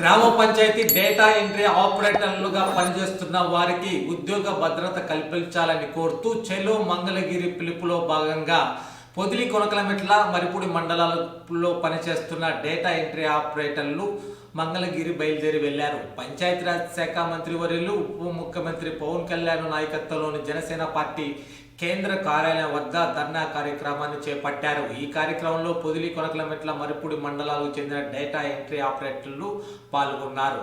గ్రామ panchayat data entry ఆపరేటర్లుగా పనిచేస్తున్న వారికి ఉద్యోగ భద్రత కల్పించాలని కోరుతూ చెలో మంగళగిరి పిలుపులో భాగంగా పొదిలి కొనకలమెట్ల మరిపూడి మండలాలలో పనిచేస్తున్న డేటా ఎంట్రీ ఆపరేటర్లు మంగళగిరి బయలుదేరి వెళ్ళారు. పంచాయతీరాజ్ శాఖ మంత్రి వర్యులు ఉప ముఖ్యమంత్రి పవన్ కళ్యాణ్ నాయకత్వంలోని జనసేన పార్టీ కేంద్ర కార్యాలయం వద్ద ధర్నా కార్యక్రమాన్ని చేపట్టారు. ఈ కార్యక్రమంలో పొదిలి కొనకలమెట్ల మరిపూడి మండలాలకు చెందిన డేటా ఎంట్రీ ఆపరేటర్లు పాల్గొన్నారు.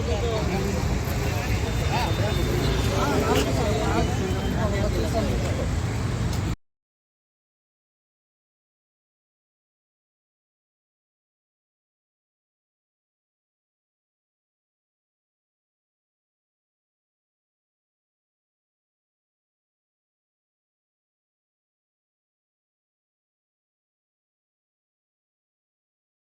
Okay.